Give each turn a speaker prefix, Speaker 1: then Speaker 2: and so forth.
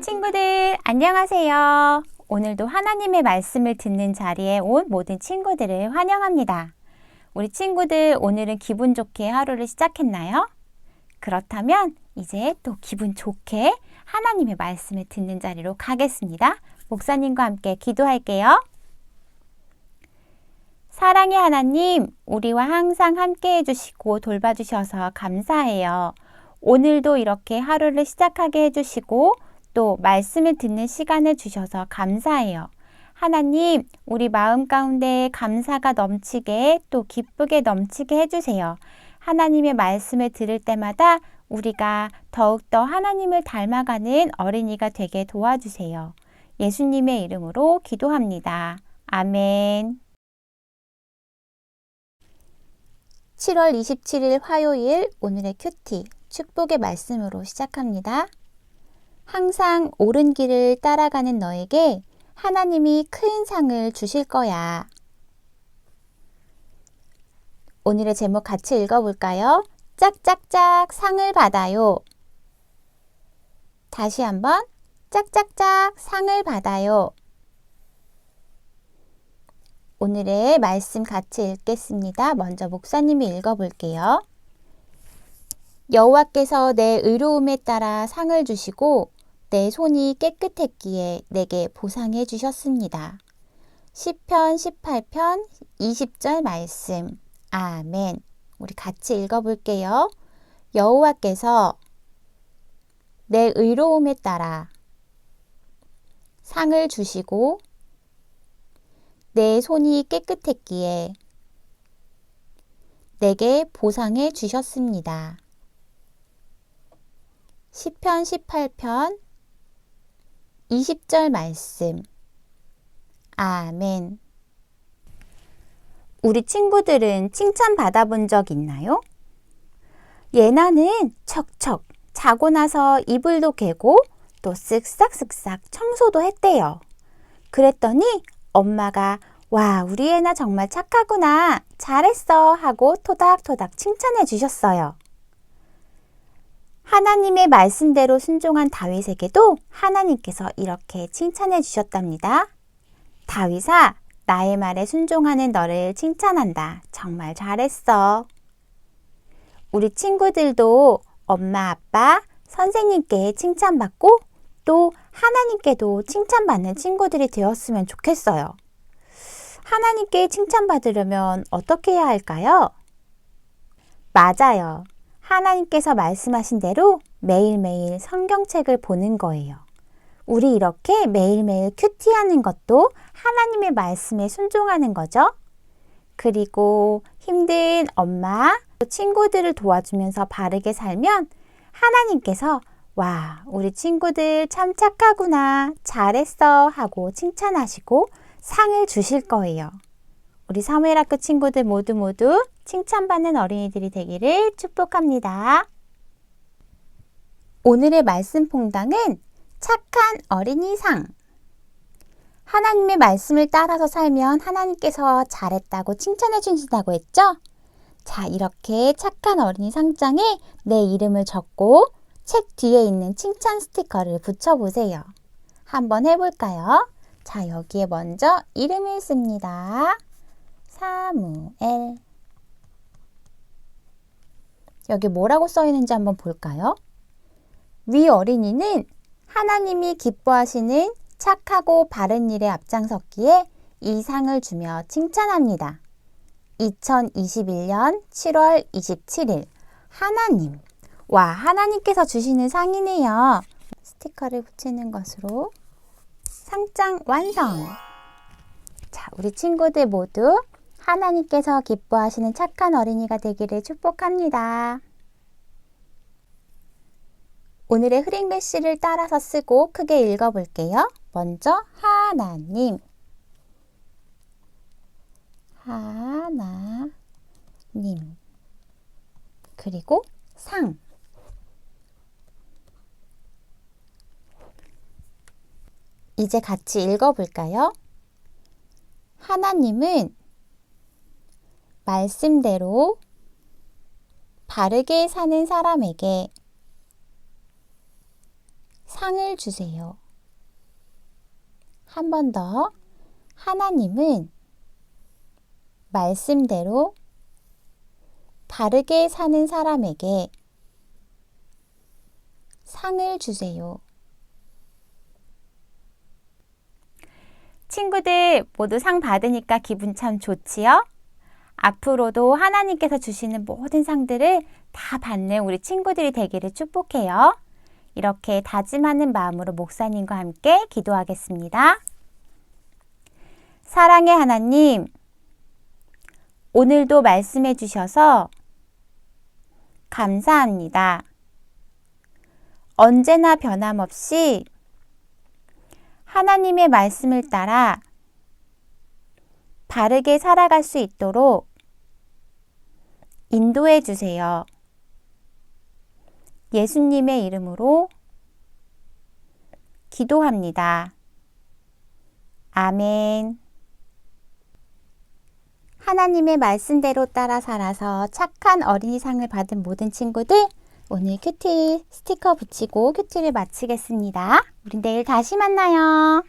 Speaker 1: 친구들, 안녕하세요. 오늘도 하나님의 말씀을 듣는 자리에 온 모든 친구들을 환영합니다. 우리 친구들 오늘은 기분 좋게 하루를 시작했나요? 그렇다면 이제 또 기분 좋게 하나님의 말씀을 듣는 자리로 가겠습니다. 목사님과 함께 기도할게요. 사랑의 하나님, 우리와 항상 함께 해주시고 돌봐주셔서 감사해요. 오늘도 이렇게 하루를 시작하게 해주시고 또 말씀을 듣는 시간을 주셔서 감사해요. 하나님, 우리 마음 가운데 감사가 넘치게 또 기쁘게 넘치게 해주세요. 하나님의 말씀을 들을 때마다 우리가 더욱더 하나님을 닮아가는 어린이가 되게 도와주세요. 예수님의 이름으로 기도합니다. 아멘. 7월 27일 화요일 오늘의 큐티 축복의 말씀으로 시작합니다. 항상 옳은 길을 따라가는 너에게 하나님이 큰 상을 주실 거야. 오늘의 제목 같이 읽어볼까요? 짝짝짝 상을 받아요. 다시 한번 짝짝짝 상을 받아요. 오늘의 말씀 같이 읽겠습니다. 먼저 목사님이 읽어볼게요. 여호와께서 내 의로움에 따라 상을 주시고 내 손이 깨끗했기에 내게 보상해 주셨습니다. 시편 18편 20절 말씀. 아멘. 우리 같이 읽어볼게요. 여호와께서 내 의로움에 따라 상을 주시고 내 손이 깨끗했기에 내게 보상해 주셨습니다. 시편 18편 20절 말씀. 아멘. 우리 친구들은 칭찬 받아 본 적 있나요? 예나는 척척 자고 나서 이불도 개고 또 쓱싹쓱싹 청소도 했대요. 그랬더니 엄마가 와, 우리 애나 정말 착하구나. 잘했어. 하고 토닥토닥 칭찬해 주셨어요. 하나님의 말씀대로 순종한 다윗에게도 하나님께서 이렇게 칭찬해 주셨답니다. 다윗아, 나의 말에 순종하는 너를 칭찬한다. 정말 잘했어. 우리 친구들도 엄마, 아빠, 선생님께 칭찬받고 또 하나님께도 칭찬받는 친구들이 되었으면 좋겠어요. 하나님께 칭찬받으려면 어떻게 해야 할까요? 맞아요. 하나님께서 말씀하신 대로 매일매일 성경책을 보는 거예요. 우리 이렇게 매일매일 큐티하는 것도 하나님의 말씀에 순종하는 거죠. 그리고 힘든 엄마, 친구들을 도와주면서 바르게 살면 하나님께서 와, 우리 친구들 참 착하구나, 잘했어 하고 칭찬하시고 상을 주실 거예요. 우리 사무엘 학교 친구들 모두 모두 칭찬받는 어린이들이 되기를 축복합니다. 오늘의 말씀 퐁당은 착한 어린이상. 하나님의 말씀을 따라서 살면 하나님께서 잘했다고 칭찬해 주신다고 했죠? 자, 이렇게 착한 어린이 상장에 내 이름을 적고 책 뒤에 있는 칭찬 스티커를 붙여보세요. 한번 해볼까요? 자, 여기에 먼저 이름을 씁니다. 사무엘. 여기 뭐라고 써 있는지 한번 볼까요? 위 어린이는 하나님이 기뻐하시는 착하고 바른 일에 앞장섰기에 이 상을 주며 칭찬합니다. 2021년 7월 27일 하나님 와 하나님께서 주시는 상이네요. 스티커를 붙이는 것으로 상장 완성. 자, 우리 친구들 모두 하나님께서 기뻐하시는 착한 어린이가 되기를 축복합니다. 오늘의 흐링 글씨를 따라서 쓰고 크게 읽어볼게요. 먼저 하나님 하나님 그리고 상 이제 같이 읽어볼까요? 하나님은 말씀대로 바르게 사는 사람에게 상을 주세요. 한 번 더. 하나님은 말씀대로 바르게 사는 사람에게 상을 주세요. 친구들 모두 상 받으니까 기분 참 좋지요? 앞으로도 하나님께서 주시는 모든 상들을 다 받는 우리 친구들이 되기를 축복해요. 이렇게 다짐하는 마음으로 목사님과 함께 기도하겠습니다. 사랑의 하나님, 오늘도 말씀해 주셔서 감사합니다. 언제나 변함없이 하나님의 말씀을 따라 바르게 살아갈 수 있도록 인도해 주세요. 예수님의 이름으로 기도합니다. 아멘. 하나님의 말씀대로 따라 살아서 착한 어린이상을 받은 모든 친구들, 오늘 큐티 스티커 붙이고 큐티를 마치겠습니다. 우리 내일 다시 만나요.